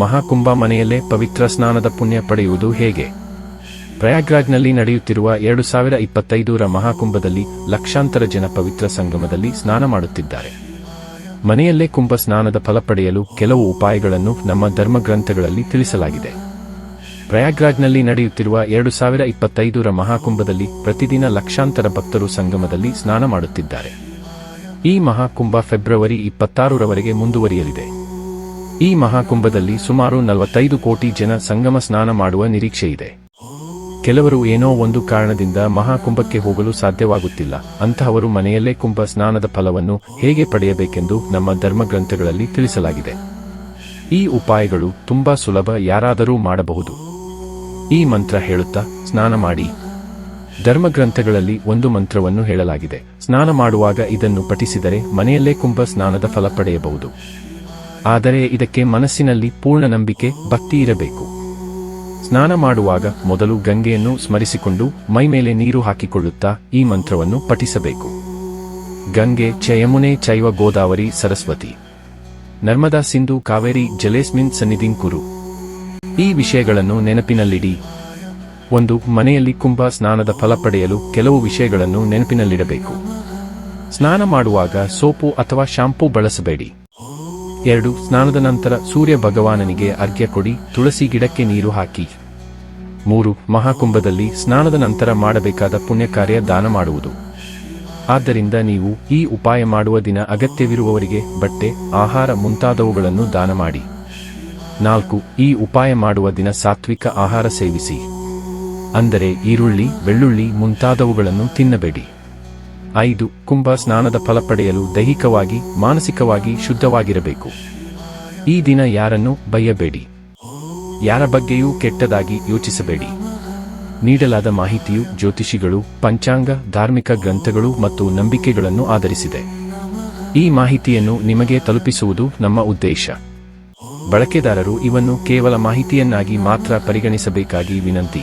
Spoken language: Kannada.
ಮಹಾಕುಂಭ ಮನೆಯಲ್ಲೇ ಪವಿತ್ರ ಸ್ನಾನದ ಪುಣ್ಯ ಪಡೆಯುವುದು ಹೇಗೆ? ಪ್ರಯಾಗ್ರಾಜ್ನಲ್ಲಿ ನಡೆಯುತ್ತಿರುವ ಎರಡು ಸಾವಿರ ಇಪ್ಪತ್ತೈದರ ಮಹಾಕುಂಭದಲ್ಲಿ ಲಕ್ಷಾಂತರ ಜನ ಪವಿತ್ರ ಸಂಗಮದಲ್ಲಿ ಸ್ನಾನ ಮಾಡುತ್ತಿದ್ದಾರೆ. ಮನೆಯಲ್ಲೇ ಕುಂಭ ಸ್ನಾನದ ಫಲ ಪಡೆಯಲು ಕೆಲವು ಉಪಾಯಗಳನ್ನು ನಮ್ಮ ಧರ್ಮಗ್ರಂಥಗಳಲ್ಲಿ ತಿಳಿಸಲಾಗಿದೆ. ಪ್ರಯಾಗ್ರಾಜ್ನಲ್ಲಿ ನಡೆಯುತ್ತಿರುವ ಎರಡು ಸಾವಿರ ಇಪ್ಪತ್ತೈದರ ಮಹಾಕುಂಭದಲ್ಲಿ ಪ್ರತಿದಿನ ಲಕ್ಷಾಂತರ ಭಕ್ತರು ಸಂಗಮದಲ್ಲಿ ಸ್ನಾನ ಮಾಡುತ್ತಿದ್ದಾರೆ. ಈ ಮಹಾಕುಂಭ ಫೆಬ್ರವರಿ ಇಪ್ಪತ್ತಾರರವರೆಗೆ ಮುಂದುವರಿಯಲಿದೆ. ಈ ಮಹಾಕುಂಭದಲ್ಲಿ ಸುಮಾರು ನಲವತ್ತೈದು ಕೋಟಿ ಜನ ಸಂಗಮ ಸ್ನಾನ ಮಾಡುವ ನಿರೀಕ್ಷೆಯಿದೆ ಕೆಲವರು ಏನೋ ಒಂದು ಕಾರಣದಿಂದ ಮಹಾಕುಂಭಕ್ಕೆ ಹೋಗಲು ಸಾಧ್ಯವಾಗುತ್ತಿಲ್ಲ. ಅಂತಹವರು ಮನೆಯಲ್ಲೇ ಕುಂಭ ಸ್ನಾನದ ಫಲವನ್ನು ಹೇಗೆ ಪಡೆಯಬೇಕೆಂದು ನಮ್ಮ ಧರ್ಮಗ್ರಂಥಗಳಲ್ಲಿ ತಿಳಿಸಲಾಗಿದೆ. ಈ ಉಪಾಯಗಳು ತುಂಬಾ ಸುಲಭ ಯಾರಾದರೂ ಮಾಡಬಹುದು. ಈ ಮಂತ್ರ ಹೇಳುತ್ತಾ ಸ್ನಾನ ಮಾಡಿ. ಧರ್ಮಗ್ರಂಥಗಳಲ್ಲಿ ಒಂದು ಮಂತ್ರವನ್ನು ಹೇಳಲಾಗಿದೆ. ಸ್ನಾನ ಮಾಡುವಾಗ ಇದನ್ನು ಪಠಿಸಿದರೆ ಮನೆಯಲ್ಲೇ ಕುಂಭ ಸ್ನಾನದ ಫಲ ಪಡೆಯಬಹುದು. ಆದರೆ ಇದಕ್ಕೆ ಮನಸ್ಸಿನಲ್ಲಿ ಪೂರ್ಣ ನಂಬಿಕೆ, ಭಕ್ತಿ ಇರಬೇಕು. ಸ್ನಾನ ಮಾಡುವಾಗ ಮೊದಲು ಗಂಗೆಯನ್ನು ಸ್ಮರಿಸಿಕೊಂಡು ಮೈಮೇಲೆ ನೀರು ಹಾಕಿಕೊಳ್ಳುತ್ತಾ ಈ ಮಂತ್ರವನ್ನು ಪಠಿಸಬೇಕು. ಗಂಗೆ ಚಯಮುನೆ ಚೈವ ಗೋದಾವರಿ ಸರಸ್ವತಿ. ನರ್ಮದಾ ಸಿಂಧು ಕಾವೇರಿ ಜಲೇಸ್ಮಿನ್ ಸನ್ನಿಧಿನ್ ಕುರು. ಈ ವಿಷಯಗಳನ್ನು ನೆನಪಿನಲ್ಲಿಡಿ. ಒಂದು, ಮನೆಯಲ್ಲಿ ಕುಂಭ ಸ್ನಾನದ ಫಲ ಪಡೆಯಲು ಕೆಲವು ವಿಷಯಗಳನ್ನು ನೆನಪಿನಲ್ಲಿಡಬೇಕು. ಸ್ನಾನ ಮಾಡುವಾಗ ಸೋಪು ಅಥವಾ ಶಾಂಪೂ ಬಳಸಬೇಡಿ. ಎರಡು, ಸ್ನಾನದ ನಂತರ ಸೂರ್ಯ ಭಗವಾನನಿಗೆ ಅರ್ಘ್ಯ ಕೊಡಿ, ತುಳಸಿ ಗಿಡಕ್ಕೆ ನೀರು ಹಾಕಿ. ಮೂರು, ಮಹಾಕುಂಭದಲ್ಲಿ ಸ್ನಾನದ ನಂತರ ಮಾಡಬೇಕಾದ ಪುಣ್ಯ ಕಾರ್ಯ ದಾನ ಮಾಡುವುದು. ಆದ್ದರಿಂದ ನೀವು ಈ ಉಪಾಯ ಮಾಡುವ ದಿನ ಅಗತ್ಯವಿರುವವರಿಗೆ ಬಟ್ಟೆ, ಆಹಾರ ಮುಂತಾದವುಗಳನ್ನು ದಾನ ಮಾಡಿ. ನಾಲ್ಕು, ಈ ಉಪಾಯ ಮಾಡುವ ದಿನ ಸಾತ್ವಿಕ ಆಹಾರ ಸೇವಿಸಿ. ಅಂದರೆ ಈರುಳ್ಳಿ, ಬೆಳ್ಳುಳ್ಳಿ ಮುಂತಾದವುಗಳನ್ನು ತಿನ್ನಬೇಡಿ. ಐದು, ಕುಂಭ ಸ್ನಾನದ ಫಲ ಪಡೆಯಲು ದೈಹಿಕವಾಗಿ, ಮಾನಸಿಕವಾಗಿ ಶುದ್ಧವಾಗಿರಬೇಕು. ಈ ದಿನ ಯಾರನ್ನು ಬಯ್ಯಬೇಡಿ ಯಾರ ಬಗ್ಗೆಯೂ ಕೆಟ್ಟದಾಗಿ ಯೋಚಿಸಬೇಡಿ. ನೀಡಲಾದ ಮಾಹಿತಿಯು ಜ್ಯೋತಿಷಿಗಳು, ಪಂಚಾಂಗ, ಧಾರ್ಮಿಕ ಗ್ರಂಥಗಳು ಮತ್ತು ನಂಬಿಕೆಗಳನ್ನು ಆಧರಿಸಿದೆ. ಈ ಮಾಹಿತಿಯನ್ನು ನಿಮಗೆ ತಲುಪಿಸುವುದು ನಮ್ಮ ಉದ್ದೇಶ. ಬಳಕೆದಾರರು ಇವನ್ನು ಕೇವಲ ಮಾಹಿತಿಯನ್ನಾಗಿ ಮಾತ್ರ ಪರಿಗಣಿಸಬೇಕಾಗಿ ವಿನಂತಿ.